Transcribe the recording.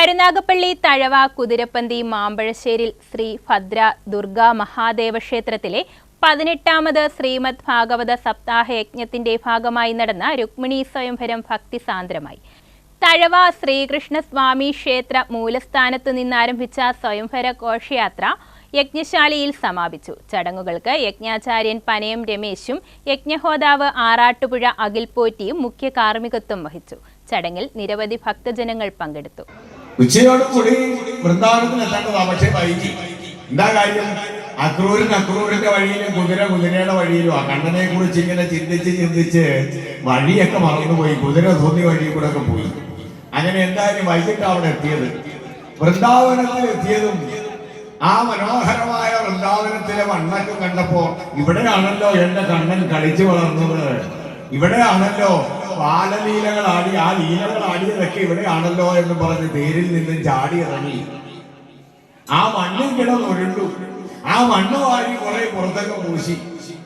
കരുനാഗപ്പള്ളി തഴവ കുതിരപ്പന്തി മാമ്പഴശ്ശേരിൽ ശ്രീ ഭദ്ര ദുർഗാ മഹാദേവ ക്ഷേത്രത്തിലെ പതിനെട്ടാമത് ശ്രീമദ് ഭാഗവത സപ്താഹ യജ്ഞത്തിന്റെ ഭാഗമായി നടന്ന രുക്മിണി സ്വയംഭരം ഭക്തിസാന്ദ്രമായി തഴവ ശ്രീകൃഷ്ണസ്വാമി ക്ഷേത്ര മൂലസ്ഥാനത്തു നിന്നാരംഭിച്ച സ്വയംഭര ഘോഷയാത്ര യജ്ഞശാലയിൽ സമാപിച്ചു. ചടങ്ങുകൾക്ക് യജ്ഞാചാര്യൻ പനയം രമേശും യജ്ഞഹോതാവ് ആറാട്ടുപുഴ അഖിൽ പോറ്റിയും മുഖ്യ കാർമ്മികത്വം വഹിച്ചു. ചടങ്ങിൽ നിരവധി ഭക്തജനങ്ങൾ പങ്കെടുത്തു. ഉച്ചയോട് കൂടി വൃന്ദാവനത്തിൽ എത്തേണ്ടതാ പക്ഷേ വൈകി എന്താ കാര്യം? അക്രൂരൻ അക്രൂരിന്റെ വഴിയിലും കുതിര കുതിരയുടെ വഴിയിലും ആ കണ്ണനെ കുറിച്ച് ഇങ്ങനെ ചിന്തിച്ച് ചിന്തിച്ച് വഴിയൊക്കെ മറന്നുപോയി. കുതിര തോന്നി വഴി കൂടെ ഒക്കെ പോയി. അങ്ങനെ എന്തായാലും വൈകിട്ട് അവിടെ എത്തിയത്. വൃന്ദാവനത്തിൽ എത്തിയതും ആ മനോഹരമായ വൃന്ദാവനത്തിലെ വണ്ണൊക്കെ കണ്ടപ്പോ ഇവിടെയാണല്ലോ എന്റെ കണ്ണൻ കളിച്ചു വളർന്നത്. ഇവിടെയാണല്ലോ ബാലലീലകൾ ആടി ആ ലീലകൾ ആടിയതൊക്കെ ഇവിടെയാണല്ലോ എന്ന് പറഞ്ഞ് തേരിൽ നിന്നും ചാടി ഇറങ്ങി. ആ മണ്ണിൽ കിടന്നുരുണ്ടു. ആ മണ്ണ് വാരി കുറെ പുറത്തൊക്കെ പൂശി.